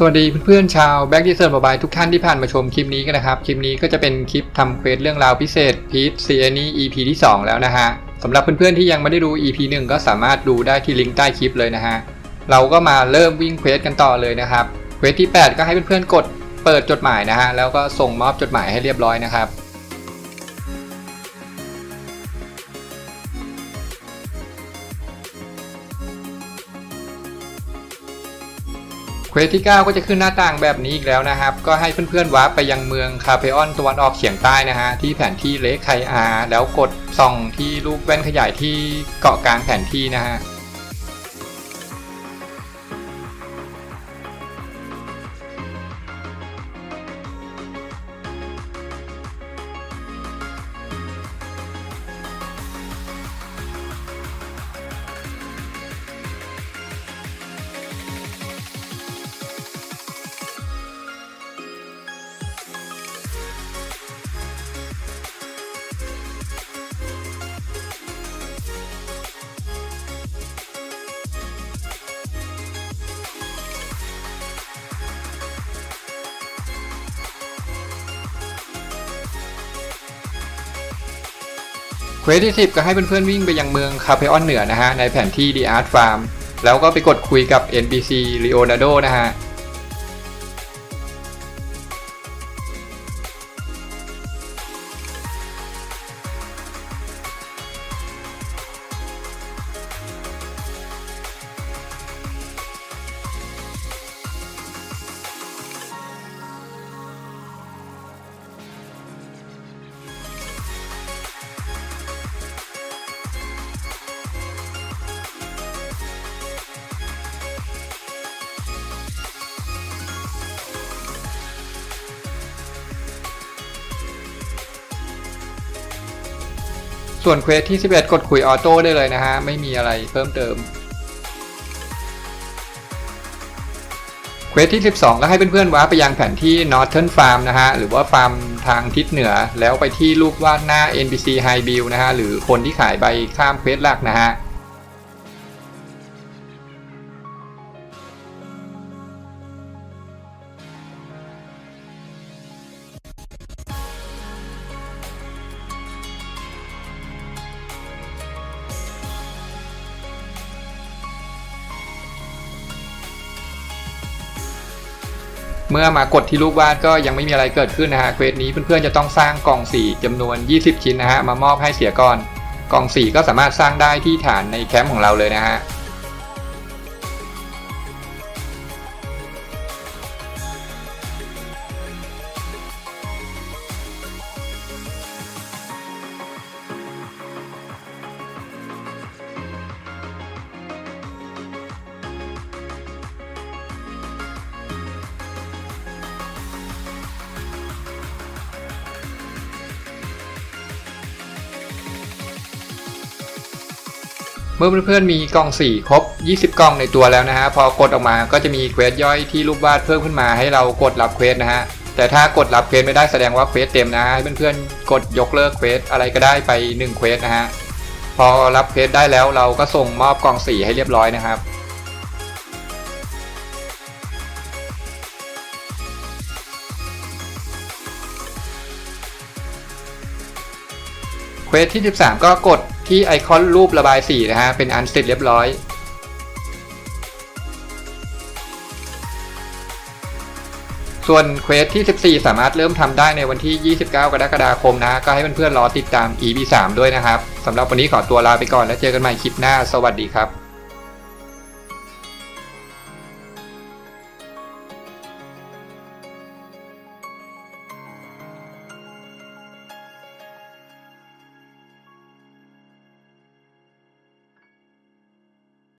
สวัสดีเพื่อนๆชาวแบ็กดีเซอร์บายทุกท่านที่ผ่านมาชมคลิปนี้กันนะครับ คลิปนี้ก็จะเป็นคลิปทำเควสเรื่องราวพิเศษพีทซีนี่ EP ที่ 2 แล้วนะฮะสำหรับเพื่อนๆที่ยังไม่ได้ดู EP 1 ก็สามารถดูได้ที่ลิงก์ใต้คลิปเลยนะฮะเราก็มาเริ่มวิ่งเควสกันต่อเลยนะครับเควสที่ 8 ก็ให้เพื่อนๆกดเปิดจดหมายนะฮะแล้วก็ส่งมอบจดหมายให้เรียบร้อยนะครับ เควสที่ 9 ก็จะขึ้นหน้าต่างแบบนี้อีกแล้วนะครับ ก็ให้เพื่อนๆวาร์ปไปยังเมืองคาเปออนตะวันออกเฉียงใต้นะฮะที่แผนที่เลคไคอาแล้วกดส่องที่รูปแว่นขยายที่เกาะกลางแผนที่นะฮะ ควสที่สิบก็ให้เพื่อนๆวิ่งไปยังเมืองคาเพออนเหนือนะฮะในแผนที่ The Art Farm แล้วก็ไปกดคุยกับ NPC Leonardo นะฮะ ส่วนเควสที่ 11 กดคุยออโต้ได้เลยนะฮะ ไม่มีอะไรเพิ่มเติมเควสที่ 12 ก็ให้เพื่อนๆว้าไปยังแผนที่ Northern Farm นะฮะ หรือว่าฟาร์มทางทิศเหนือ แล้วไปที่รูปวาดหน้า NPC High Bill นะฮะ หรือคนที่ขายใบข้ามเควสหลักนะฮะ เมื่อมากดที่รูปวาดก็ยังไม่มีอะไรเกิดขึ้นนะฮะเควสนี้เพื่อนๆจะต้องสร้างกล่องสีจำนวน 20 ชิ้นนะฮะมามอบให้เสียก่อน กล่องสีก็สามารถสร้างได้ที่ฐานในแคมป์ของเราเลยนะฮะ เมื่อเพื่อนๆมีกล่องสีครบ 20 กล่องในตัวแล้วนะฮะ พอกดออกมาก็จะมีเควสย่อยที่รูปวาดเพิ่มขึ้นมาให้เรากดรับเควสนะฮะ แต่ถ้ากดรับเควสไม่ได้แสดงว่าเควสเต็มนะให้เพื่อนๆกดยกเลิกเควสอะไรก็ได้ไป1เควสนะฮะ พอรับเควสได้แล้วเราก็ส่งมอบกล่องสีให้เรียบร้อยนะครับเควสที่ 13 ก็กด ที่ไอคอนรูประบายสีนะฮะ เป็นอันเสร็จเรียบร้อย ส่วนเควสที่ 14 สามารถเริ่มทำได้ในวันที่ 29 กรกฎาคมนะก็ให้เพื่อนๆรอติดตาม EP 3 ด้วยนะครับสำหรับวันนี้ขอตัวลาไปก่อนแล้วเจอกันใหม่คลิปหน้า สวัสดีครับ